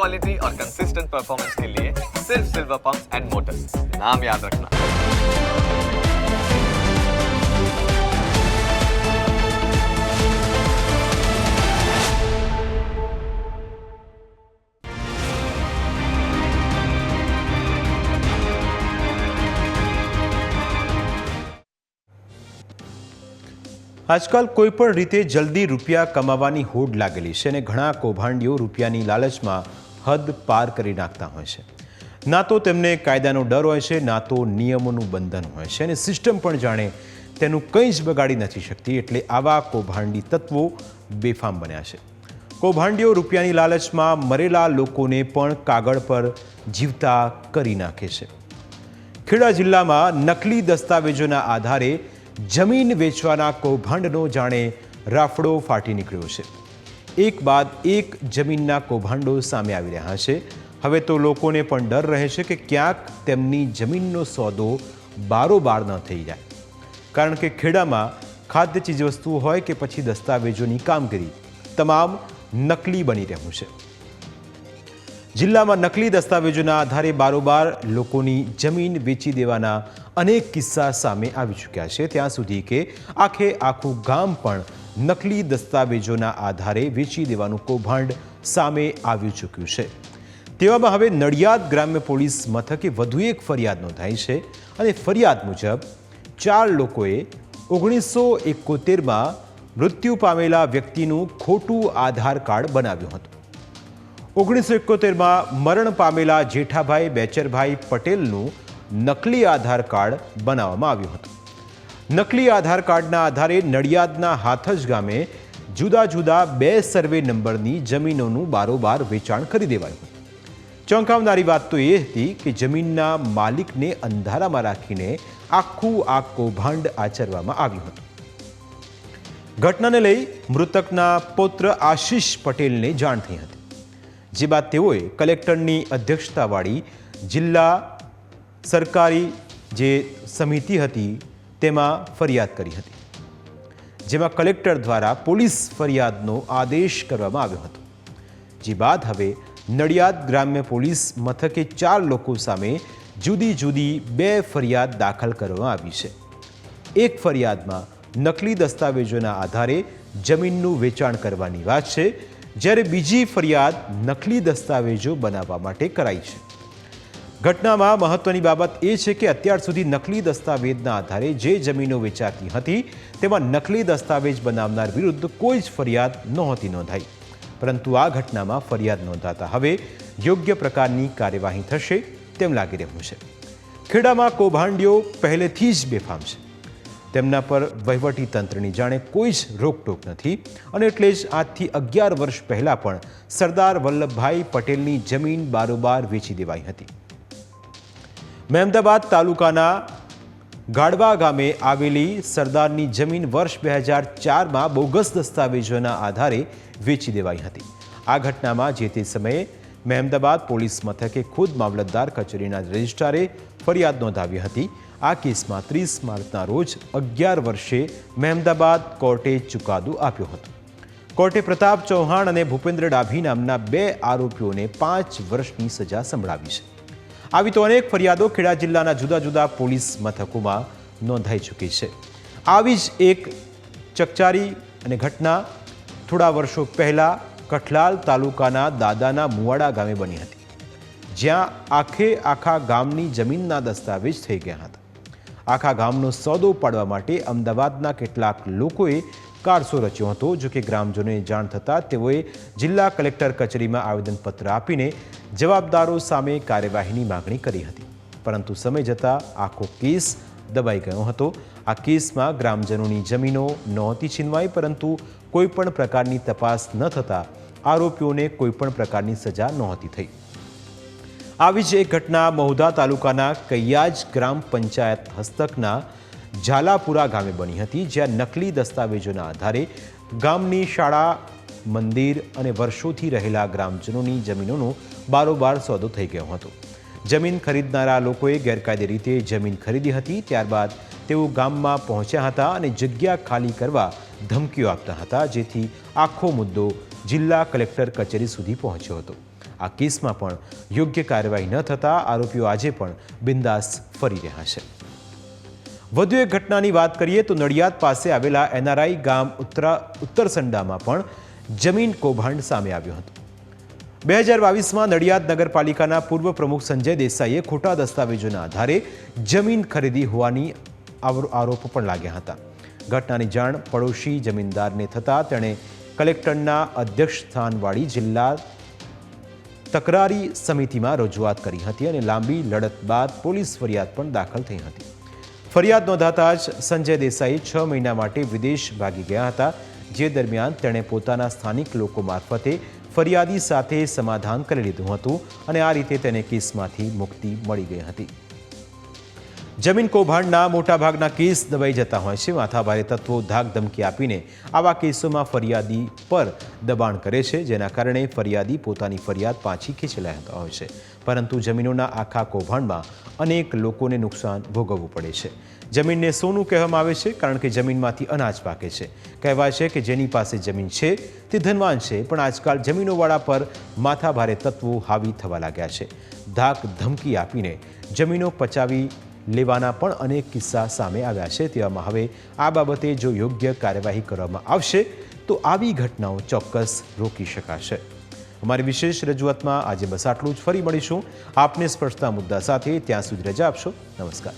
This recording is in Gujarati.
क्वालिटी और कंसिस्टेंट परफॉर्मेंस के लिए सिर्फ सिल्वर पंप्स एंड मोटर्स नाम याद रखना આજકાલ કોઈ પણ રીતે જલ્દી રૂપિયા કમાવાની હોડ લાગેલી છે અને ઘણા કૌભાંડીઓ રૂપિયાની લાલચમાં હદ પાર કરી નાખતા હોય છે. ના તો તેમને કાયદાનો ડર હોય છે, ના તો નિયમોનું બંધન હોય છે અને સિસ્ટમ પણ જાણે તેનું કંઈ જ બગાડી નથી શકતી એટલે આવા કૌભાંડી તત્વો બેફામ બન્યા છે. કૌભાંડીઓ રૂપિયાની લાલચમાં મરેલા લોકોને પણ કાગળ પર જીવતા કરી નાખે છે. ખેડા જિલ્લામાં નકલી દસ્તાવેજોના આધારે જમીન વેચવાના કૌભાંડનો જાણે રાફડો ફાટી નીકળ્યો છે. એક બાદ એક જમીનના કૌભાંડો સામે આવી રહ્યા છે. હવે તો લોકોને પણ ડર રહે છે કે ક્યાંક તેમની જમીનનો સોદો બારોબાર ન થઈ જાય. કારણ કે ખેડામાં ખાદ્ય ચીજવસ્તુઓ હોય કે પછી દસ્તાવેજોની કામગીરી, તમામ નકલી બની રહ્યું છે. જિલ્લામાં નકલી દસ્તાવેજોના આધારે બારોબાર લોકોની જમીન વેચી દેવાના અનેક કિસ્સા સામે આવી ચૂક્યા છે. ત્યાં સુધી કે આખે આખું ગામ પણ નકલી દસ્તાવેજોના આધારે વેચી દેવાનું કૌભાંડ સામે આવી ચૂક્યું છે. તેવામાં હવે નડિયાદ ગ્રામ્ય પોલીસ મથકે વધુ એક ફરિયાદ નોંધાઈ છે અને ફરિયાદ મુજબ ચાર લોકોએ ઓગણીસો એકોતેરમાં મૃત્યુ પામેલા વ્યક્તિનું ખોટું આધાર કાર્ડ બનાવ્યું હતું. ઓગણીસો એકોતેરમાં મરણ પામેલા જેઠાભાઈ બેચરભાઈ પટેલનું નકલી આધાર કાર્ડ બનાવવામાં આવ્યું હતું. નકલી આધાર કાર્ડના આધારે નડિયાદના હાથજ ગામે જુદા જુદા બે સર્વે નંબરની જમીનોનું બારોબાર વેચાણ કરી દેવાયું. ચોંકાવનારી વાત તો એ હતી કે જમીનના માલિકને અંધારામાં રાખીને આખું આ કૌભાંડ આચરવામાં આવ્યું હતું. ઘટનાને લઈ મૃતકના પૌત્ર આશીષ પટેલને જાણ થઈ હતી. જે બાદ તેઓએ કલેક્ટરની અધ્યક્ષતાવાળી જિલ્લા સરકારી જે સમિતિ હતી તેમાં ફરિયાદ કરી હતી, જેમાં કલેક્ટર દ્વારા પોલીસ ફરિયાદનો આદેશ કરવામાં આવ્યો હતો. જે બાદ હવે નડિયાદ ગ્રામ્ય પોલીસ મથકે ચાર લોકો સામે જુદી જુદી બે ફરિયાદ દાખલ કરવામાં આવી છે. એક ફરિયાદમાં નકલી દસ્તાવેજોના આધારે જમીનનું વેચાણ કરવાની વાત છે, જ્યારે બીજી ફરિયાદ નકલી દસ્તાવેજો બનાવવા માટે કરાઈ છે. ઘટનામાં મહત્વની બાબત એ છે કે અત્યાર સુધી નકલી દસ્તાવેજના આધારે જે જમીનો વેચાતી હતી, તેમાં નકલી દસ્તાવેજ બનાવનાર વિરુદ્ધ કોઈ જ ફરિયાદ નહોતી નોંધાઈ. પરંતુ આ ઘટનામાં ફરિયાદ નોંધાતા હવે યોગ્ય પ્રકારની કાર્યવાહી થશે તેમ લાગી રહ્યું છે. ખેડામાં કૌભાંડીઓ પહેલેથી જ બેફામ છે. તેમના પર વહીવટી તંત્રની જાણે કોઈ જ રોકટોક નથી અને એટલે જ આજથી અગિયાર વર્ષ પહેલાં પણ સરદાર વલ્લભભાઈ પટેલની જમીન બારોબાર વેચી દેવાઈ હતી. મહેમદાબાદ તાલુકાના ગાડવા ગામે આવેલી સરદારની જમીન વર્ષ બે હજાર ચારમાં બોગસ દસ્તાવેજોના આધારે વેચી દેવાઈ હતી. આ ઘટનામાં જે તે સમયે મહેમદાબાદ પોલીસ મથકે ખુદ મામલતદાર કચેરીના રજિસ્ટ્રારે ફરિયાદ નોંધાવી હતી. આ કેસમાં ત્રીસ માર્ચના રોજ અગિયાર વર્ષે મહેમદાબાદ કોર્ટે ચુકાદો આપ્યો હતો. કોર્ટે પ્રતાપ ચૌહાણ અને ભૂપેન્દ્ર ડાભી નામના બે આરોપીઓને પાંચ વર્ષની સજા સંભળાવી છે. આવી તો અનેક ફરિયાદો ખેડા જિલ્લાના જુદા જુદા પોલીસ મથકોમાં નોંધાઈ ચૂકી છે. આવી જ એક ચકચારી અને ઘટના થોડા વર્ષો પહેલાં કઠલાલ તાલુકાના દાદાના મુવાડા ગામે બની હતી. જ્યાં આખે આખા ગામની જમીનના દસ્તાવેજ થઈ ગયા હતા. આખા ગામનો સોદો પાડવા માટે અમદાવાદના કેટલાક લોકોએ કારસો રચ્યો હતો? જો કે ગ્રામજનોને જાણ થતાં તેઓએ જિલ્લા કલેક્ટર કચેરીમાં આવેદનપત્ર આપીને જવાબદારો સામે કાર્યવાહીની માગણી કરી હતી. પરંતુ સમય જતાં આખો કેસ દબાઈ ગયો હતો. આ કેસમાં ગ્રામજનોની જમીનો નહોતી છીનવાઈ, પરંતુ કોઈપણ પ્રકારની તપાસ ન થતાં આરોપીઓને કોઈપણ પ્રકારની સજા નહોતી થઈ. આવી જ એક ઘટના મહુધા તાલુકાના કૈયાજ ગ્રામ પંચાયત હસ્તકના ઝાલાપુરા ગામે બની હતી, જ્યાં નકલી દસ્તાવેજોના આધારે ગામની શાળા, મંદિર અને વર્ષોથી રહેલા ગ્રામજનોની જમીનોનો બારોબાર સોદો થઈ ગયો હતો. જમીન ખરીદનારા લોકોએ ગેરકાયદે રીતે જમીન ખરીદી હતી, ત્યારબાદ તેઓ ગામમાં પહોંચ્યા હતા અને જગ્યા ખાલી કરવા ધમકીઓ આપતા હતા, જેથી આખો મુદ્દો જિલ્લા કલેક્ટર કચેરી સુધી પહોંચ્યો હતો. આ કેસમાં પણ યોગ્ય કાર્યવાહી ન થતાં આરોપીઓ આજે પણ બિંદાસ ફરી રહ્યા છે. વધુ એક ઘટનાની વાત કરીએ તો નડિયાદ પાસે આવેલા એનઆરઆઈ ગામ ઉત્તરા ઉત્તરસંડામાં પણ જમીન કૌભાંડ સામે આવ્યું હતું. બે હજાર બાવીસમાં નડિયાદ નગરપાલિકાના પૂર્વ પ્રમુખ સંજય દેસાઈએ ખોટા દસ્તાવેજોના આધારે જમીન ખરીદી હોવાની આરોપ પણ લાગ્યા હતા. ઘટનાની જાણ પડોશી જમીનદારને થતાં તેણે કલેક્ટરના અધ્યક્ષ સ્થાનવાળી જિલ્લા તકરારી સમિતિમાં રજૂઆત કરી હતી અને લાંબી લડત બાદ પોલીસ ફરિયાદ પણ દાખલ થઈ હતી. ફરિયાદ નોંધાતા જ સંજય દેસાઈ છ મહિના માટે વિદેશ ભાગી ગયા હતા, જે દરમિયાન તેણે પોતાના સ્થાનિક લોકો મારફતે ફરિયાદી સાથે સમાધાન કરી લીધું હતું અને આ રીતે તેને કેસમાંથી મુક્તિ મળી ગઈ હતી. જમીન કૌભાંડના મોટાભાગના કેસ દબાઈ જતા હોય છે. માથાભારે તત્વો ધાક ધમકી આપીને આવા કેસોમાં ફરિયાદી પર દબાણ કરે છે, જેના કારણે ફરિયાદી પોતાની ફરિયાદ પાછી ખેંચી હોય છે. પરંતુ જમીનોના આખા કૌભાંડમાં અનેક લોકોને નુકસાન ભોગવવું પડે છે. જમીનને સોનું કહેવામાં આવે છે, કારણ કે જમીનમાંથી અનાજ પાકે છે. કહેવાય છે કે જેની પાસે જમીન છે, તે ધનવાન છે, પણ આજકાલ જમીનોવાળા પર માથાભારે તત્વો હાવી થવા લાગ્યા છે. ધાક ધમકી આપીને જમીનો પચાવી લેવાના પણ અનેક કિસ્સા સામે આવ્યા છે. તેવામાં હવે આ બાબતે જો યોગ્ય કાર્યવાહી કરવામાં આવશે, તો આવી ઘટનાઓ ચોક્કસ રોકી શકાશે. અમારી વિશેષ રજૂઆતમાં આજે બસ આટલું જ. ફરી મળીશું. આપને સ્પર્શતા મુદ્દા સાથે ત્યાં સુધી રજા આપશો. નમસ્કાર.